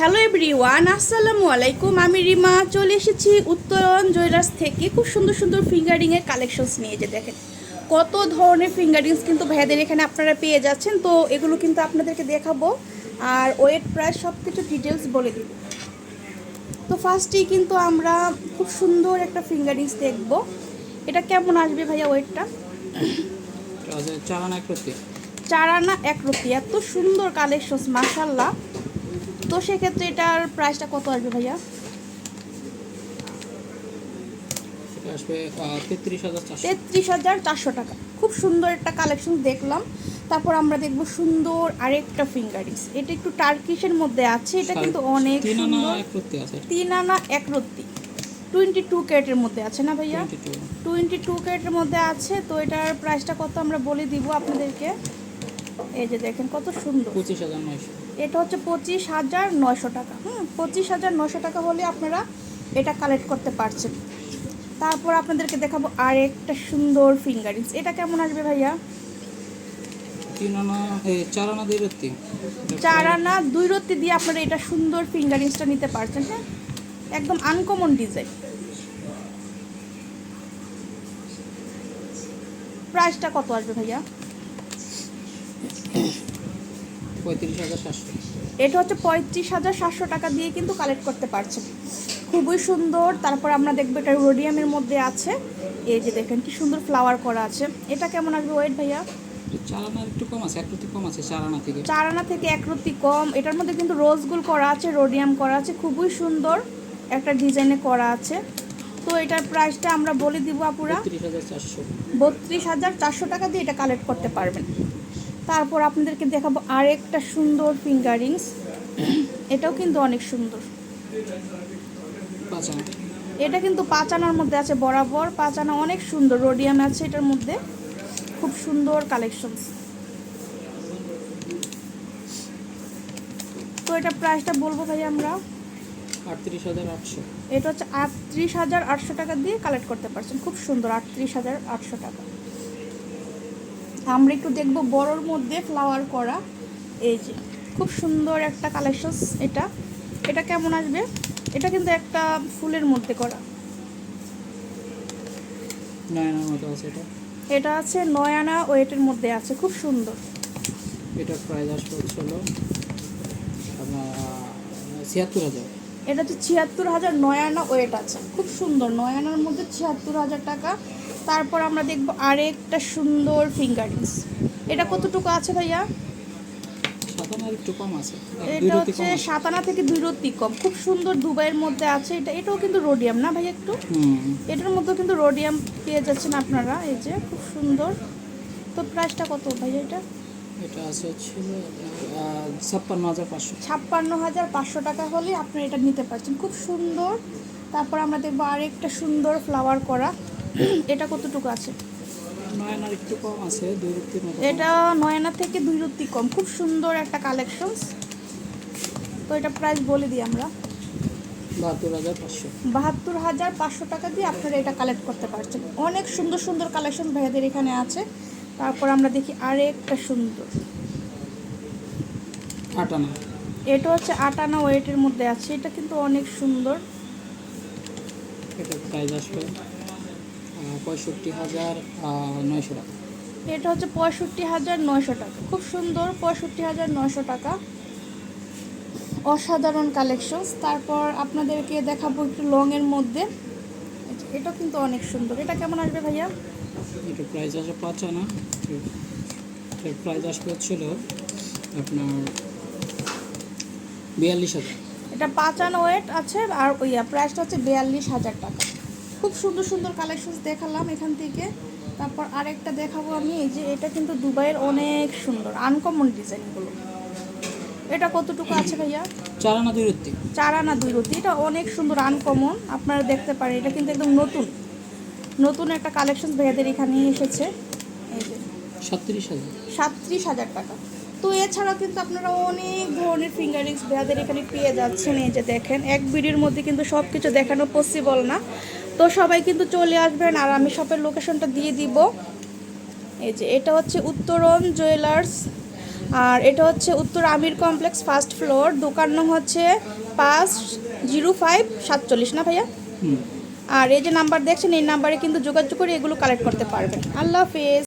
Hello everyone আসসালামু আলাইকুম। আমি রিমা। চলে এসেছি উত্তরণ জুয়েলার্স থেকে। খুব সুন্দর সুন্দর ফিঙ্গারিংয়ের কালেকশনস নিয়ে যে দেখেন। কত ধরনের ফিঙ্গারিংস কিন্তু ভাইয়াদের এখানে আপনারা পেয়ে যাচ্ছেন। তো এগুলো কিন্তু আপনাদেরকে দেখাবো। আর ওয়েট প্রাইস সব কিছু ডিটেলস বলে দিব। তো ফার্স্টেই কিন্তু আমরা খুব সুন্দর একটা ফিঙ্গারিংস দেখব। এটা কেমন আসবে ভাইয়া ওয়েটটা? আচ্ছা চালান এক প্রতি চার আনা এক রুপি। এত সুন্দর কালেকশনস মাসাল্লাহ তো সেক্ষেত্রে এটার প্রাইসটা কত আসবে ভাইয়া? তেত্রিশ হাজার চারশো। টাকা। খুব সুন্দর একটা কালেকশন দেখলাম। তারপর আমরা দেখব সুন্দর আরেকটা ফিঙ্গারিংস এটা একটু টার্কিশের মধ্যে আছে এটা কিন্তু অনেক তিন আনা এক রত্তি টোয়েন্টি টু ক্যারেটের মধ্যে আছে না ভাইয়া? টোয়েন্টি টু ক্যারেটের মধ্যে আছে তো এটার প্রাইসটা কত আমরা বলে দিব আপনাদেরকে? এই যে দেখেন কত সুন্দর। পঁচিশ হাজার নয়শো। এটা হচ্ছে পঁচিশ হাজার নয়শো টাকা। হুম পঁচিশ হাজার নয়শো টাকা হলে আপনারা এটা কালেক্ট করতে পারছেন। তারপর আপনাদেরকে দেখাবো আর একটা সুন্দর ফিঙ্গারিংস এটা কেমন আসবে ভাইয়া? তিন আনা এ, চার আনা দুই রত্তি। দুই রত্তি দিয়ে আপনারা এটা সুন্দর ফিঙ্গারিংসটা নিতে পারছেন হ্যাঁ? একদম আনকমন ডিজাইন প্রাইসটা কত আসবে ভাইয়া? পঁয়ত্রিশ হাজার সাতশো। এটা হচ্ছে পঁয়ত্রিশ হাজার সাতশো টাকা দিয়ে কিন্তু কালেক্ট করতে পারছেন। খুবই সুন্দর তারপর আমরা দেখব এটা রোডিয়ামের মধ্যে আছে। এই যে দেখেন কি সুন্দর ফ্লাওয়ার করা আছে। এটা কেমন আসবে ওয়েট ভাইয়া? চার আনা একটু কম আছে এক কম আছে চার থেকে। চার আনা থেকে এক রত্তি কম। এটার মধ্যে কিন্তু রোজ গোল করা আছে রোডিয়াম করা আছে খুবই সুন্দর একটা ডিজাইনে করা আছে। তো এটার প্রাইসটা আমরা বলে দিব আপুরা। বত্রিশ হাজার চারশো। টাকা দিয়ে এটা কালেক্ট করতে পারবেন। তারপর আপনাদেরকে দেখাবো আরেকটা সুন্দর ফিঙ্গার রিংস এটাও কিন্তু অনেক সুন্দর। এটা কিন্তু পাঁচ আনার মধ্যে আছে বরাবর। পাঁচ আনা অনেক সুন্দর রোডিয়াম আছে এটার মধ্যে। খুব সুন্দর কালেকশন তো এটা প্রাইসটা বলব ভাই আমরা? আটত্রিশ হাজার আটশো। এটা হচ্ছে আটত্রিশ হাজার আটশো টাকা দিয়ে কালেক্ট করতে পারছেন। খুব সুন্দর আটত্রিশ হাজার আটশো টাকা। আমরা একটু দেখব বড়োর মধ্যে ফ্লাওয়ার করা। এই যে খুব সুন্দর একটা কালেকশনস এটা। এটা কেমন আসবে? এটা কিন্তু একটা ফুলের মধ্যে করা। এটা। আছে নয় আনা ওয়েটের মধ্যে আছে খুব সুন্দর। এটা প্রাইস আসবে হলো। ছিয়াত্তর হাজার। এটা হচ্ছে ছিয়াত্তর হাজার নয় আনা ওয়েট আছে। খুব সুন্দর নয় আনার মধ্যে ছিয়াত্তর হাজার টাকা। তারপর আমরা দেখব আরেকটা সুন্দর ফিঙ্গারিংস এটা কতটুকু আছে ভাইয়া? এটা হচ্ছে কম আছে। সাত আনা থেকে দুই কম। খুব সুন্দর দুবাইয়ের মধ্যে আছে। এটা এটাও কিন্তু রোডিয়াম না ভাই একটু? এটার মধ্যেও কিন্তু রোডিয়াম পেয়ে যাচ্ছেন আপনারা। এই যে খুব সুন্দর। তো প্রাইসটা কত ভাই এটা? এটা আছে ছাপ্পান্ন হাজার পাঁচশো। ছাপ্পান্ন হাজার পাঁচশো টাকা হলে আপনি এটা নিতে পারছেন। খুব সুন্দর। তারপর আমরা দেখব আরেকটা সুন্দর ফ্লাওয়ার করা। এটা কতটুকু আছে? একটু কম আছে দুই এটা নয়না থেকে দুই রত্তি কম। খুব সুন্দর একটা কালেকশন তো এটা প্রাইস বলে দিই আমরা। বাহাত্তর হাজার পাঁচশো। বাহাত্তর হাজার পাঁচশো টাকা দিয়ে আপনারা এটা কালেক্ট করতে পারছেন। অনেক সুন্দর সুন্দর কালেকশন ভাইয়াদের এখানে আছে। তারপর আমরা দেখি আরেকটা সুন্দর। এটা হচ্ছে আটানা ওয়েটের মধ্যে আছে। এটা কিন্তু অনেক সুন্দর। এটা প্রাইস আসবে। পঁয়ষট্টি হাজার নয়শো টাকা। এটা হচ্ছে পঁয়ষট্টি হাজার নয়শো টাকা। খুব সুন্দর পঁয়ষট্টি হাজার নয়শো টাকা। অসাধারণ কালেকশনস তারপর আপনাদেরকে দেখাবো একটু লংয়ের মধ্যে। এটা কিন্তু অনেক সুন্দর। এটা কেমন আসবে ভাইয়া? এটা প্রাইস আসবে পাঁচ আনা। এটার প্রাইস আসবে হচ্ছিল আপনার বিয়াল্লিশ হাজার। এটা পাঁচ আনা ওয়েট আছে আর ওইয়া প্রাইসটা হচ্ছে বিয়াল্লিশ হাজার টাকা। খুব সুন্দর সুন্দর কালেকশনস দেখালাম এখান থেকে। তারপর আরেকটা দেখাবো আমি এই যে এটা কিন্তু দুবাইয়ের অনেক সুন্দর আনকমন ডিজাইনগুলো এটা কতটুকু আছে ভাইয়া? চারানা দুই রত্তি চার আনা দুই রতি এটা অনেক সুন্দর আনকমন আপনারা দেখতে পারেন এটা কিন্তু একদম নতুন। নতুন একটা কালেকশন ভাইয়াদের এখানে এসেছে। এই যে সাতত্রিশ হাজার। সাতত্রিশ হাজার টাকা। তো এছাড়া কিন্তু আপনারা অনেক ধরনের ফিঙ্গারিংস ভাইয়াদের এখানে পেয়ে যাচ্ছেন এই যে দেখেন এক ভিডিওর মধ্যে কিন্তু সব কিছু দেখানো পসিবল না। তো সবাই কিন্তু চলে আসবেন আর আমি শপের লোকেশনটা দিয়ে দিব। এই যে এটা হচ্ছে উত্তরণ জুয়েলার্স আর এটা হচ্ছে উত্তর আমির কমপ্লেক্স ফার্স্ট ফ্লোর। দোকান নং হচ্ছে পাঁচ জিরো ফাইভ সাতচল্লিশ না ভাইয়া? আর এই যে নাম্বার দেখছেন এই নাম্বারে কিন্তু যোগাযোগ করে এগুলো কালেক্ট করতে পারবেন। আল্লাহ হাফেজ।